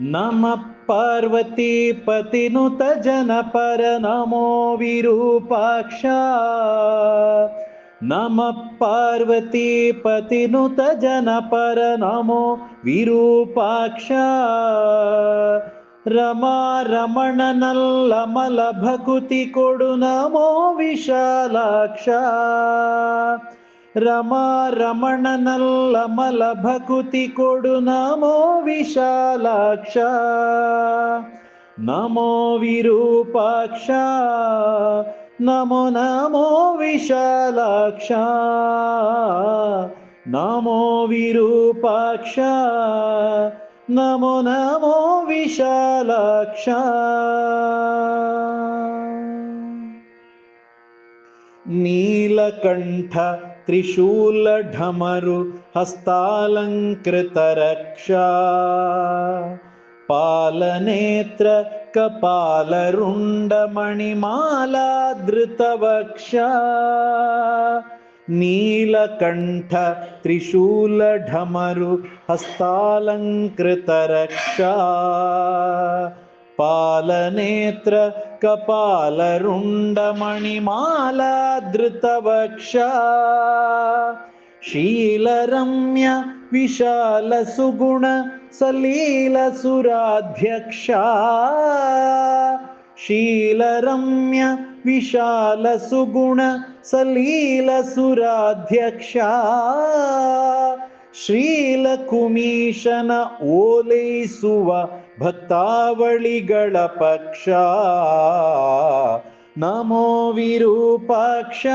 नमः पार्वतीपतिनुत जनपर नमो विरूपाक्षा। नमः पार्वतीपतिनुत जनपर नमो विरूपाक्षा। रमा रमण नल्लमल भकुति कोडु नमो विशालाक्ष ರಮಾ ರಮಣ ನಲ್ಲ ಮಲ ಭಕುತಿ ಕೊಡು ನಮೋ ವಿಶಾಲಾಕ್ಷ ನಮೋ ವಿರೂಪಾಕ್ಷ ನಮೋ ನಮೋ ವಿಶಾಲಾಕ್ಷ ನಮೋ ವಿರೂಪಾಕ್ಷ ನಮೋ ನಮೋ ವಿಶಾಲಾಕ್ಷ ನೀಲಕಂಠ त्रिशूलढमरु हस्तालङ्कृतरक्षा। पालनेत्र कपालरुण्डमणिमालाधृतवक्षा नीलकण्ठ त्रिशूलढमरु हस्तालङ्कृतरक्षा पालनेत्र कपाल शीलरम्य विशालसुगुण सलीलसुराध्यक्षा शीलरम्य विशालसुगुण सलीलसुराध्यक्षा श्रीलकुमीशन सुराध्यक्षा ಭಕ್ತಾವಳಿಗಳ ಪಕ್ಷ. ನಮೋ ವಿರೂಪಾಕ್ಷ.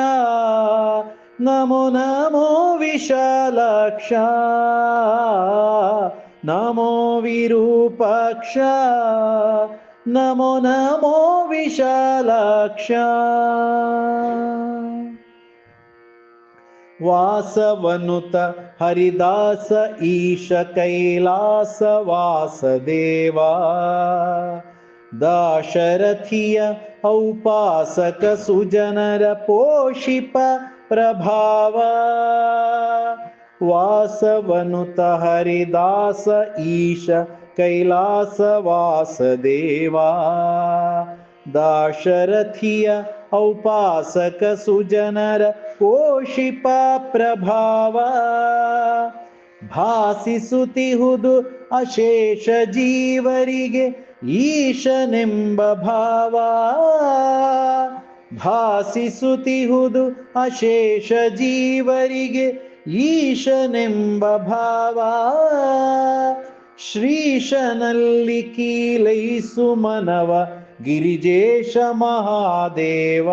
ನಮೋ ನಮೋ ವಿಶಾಲಾಕ್ಷ. ನಮೋ ವಿರೂಪಾಕ್ಷ. ನಮೋ ನಮೋ ವಿಶಾಲಾಕ್ಷ. वासवनुत हरिदास ईश कैलास वासदेवा दाशरथिय औपासक सुजनर पोषिप प्रभाव। वासवनुत हरिदास ईश कैलास वासदेवा दाशरथिय औपासक सुजनर ಕೋಶಿಪ ಪ್ರಭಾವ ಭಾಸಿಸುತ್ತಿಹುದು ಅಶೇಷ ಜೀವರಿಗೆ ಈಶನೆಂಬ ಭಾವ. ಭಾಸಿಸುತ್ತಿಹುದು ಅಶೇಷ ಜೀವರಿಗೆ ಈಶನೆಂಬ ಭಾವ. ಶ್ರೀಶನಲ್ಲಿ ಕೀಲೈಸು ಮನವ ಗಿರಿಜೇಶ ಮಹಾದೇವ.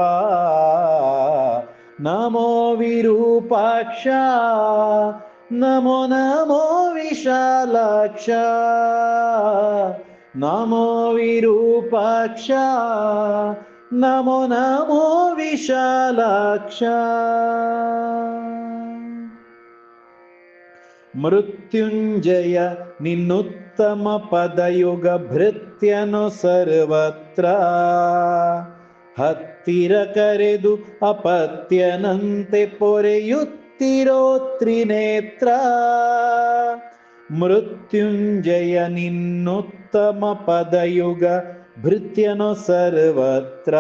नमो विरूपाक्षा नमो नमो विशालाक्षमो विरूपाक्ष नमो नमो विशालाक्ष। मृत्युञ्जय निनुत्तम सर्वत्र ಹತ್ತಿರ ಕರೆದು ಅಪತ್ಯನಂತೆ ಪೊರೆಯುತ್ತಿರೋ ತ್ರಿನೇತ್ರ ಮೃತ್ಯುಂಜಯ ನಿನ್ನುತ್ತಮ ಪದಯುಗ ಭೃತ್ಯನು ಸರ್ವತ್ರ.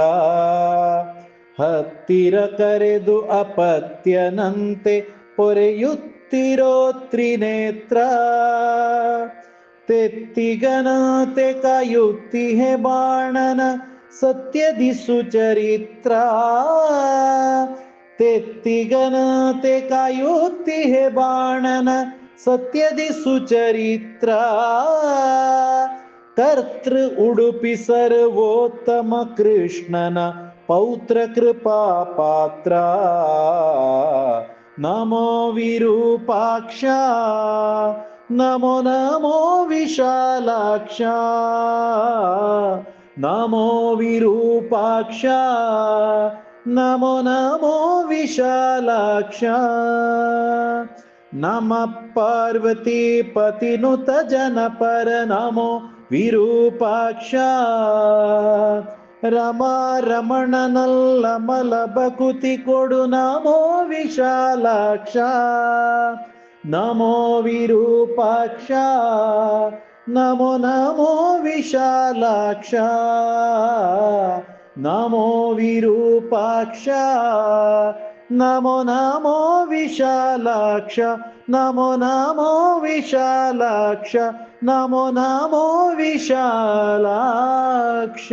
ಹತ್ತಿರ ಕರೆದು ಅಪತ್ಯನಂತೆ ಪೊರೆಯುತ್ತಿರೋ ತ್ರಿನೇತ್ರ ತೆತ್ತಿಗನತೆ ಕಾಯುತ್ತಿಹೆ ಬಾಣನ सत्यधि तेत्तिगन ते योक्ति हे बाणन सत्यधि सुचरित्रा कर्तृ उडुपि सर्वोत्तम कृष्णन पौत्र कृपा पात्रा। नमो विरूपाक्षा नमो नमो विशालाक्षा। ನಮೋ ವಿರೂಪಾಕ್ಷ, ನಮೋ ನಮೋ ವಿಶಾಲಾಕ್ಷ. ನಮ ಪಾರ್ವತಿ ಪತಿ ನುತ ಜನ ಪರ ನಮೋ ವಿರೂಪಾಕ್ಷ. ರಮ ರಮಣನಲ್ಲ ಮಲ ಬಕುತಿ ಕೊಡು ನಮೋ ವಿಶಾಲಾಕ್ಷ. ನಮೋ ವಿರೂಪಾಕ್ಷ नमो नमो विशालाक्ष नमो विरूपाक्ष नमो नमो विशालाक्ष नमो नमो विशालाक्ष नमो नमो विशालाक्ष।